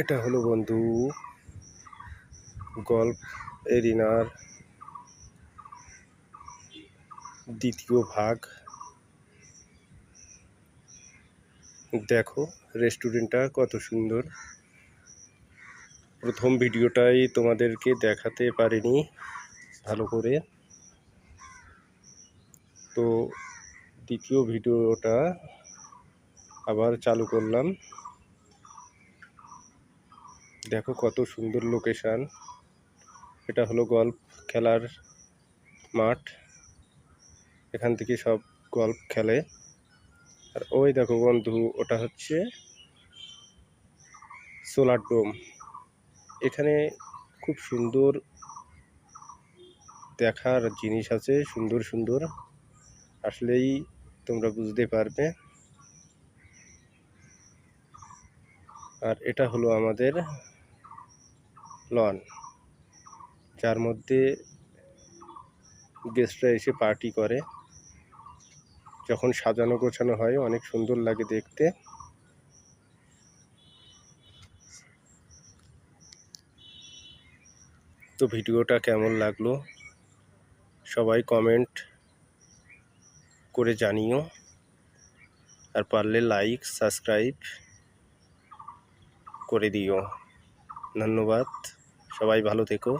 এটা হলো বন্ধু গল্ফ এরিনার দ্বিতীয় ভাগ। দেখো, রেস্টুরেন্টটা কত সুন্দর। প্রথম ভিডিওটাই তোমাদেরকে দেখাতে পারিনি ভালো করে। তো দ্বিতীয় ভিডিওটা আবার চালু করলাম। দেখো কত সুন্দর লোকেশান এটা হলো গল্ফ খেলার মাঠ। এখান থেকে সব গল্ফ খেলে। আর ওই দেখো বন্ধু, ওটা হচ্ছে সোলার ডোম এখানে খুব সুন্দর দেখার জিনিস আছে, সুন্দর সুন্দর। আসলেই তোমরা বুঝতে পারবে। আর এটা হলো আমাদের লন, যার মধ্যে গেস্টরা এসে পার্টি করে। যখন সাজানো গোছানো হয়, অনেক সুন্দর লাগে দেখতে। তো ভিডিওটা কেমন লাগল? সবাই কমেন্ট করে জানিও। আর পারলে লাইক সাবস্ক্রাইব করে দিও। ধন্যবাদ। সবাই ভালো থেকো।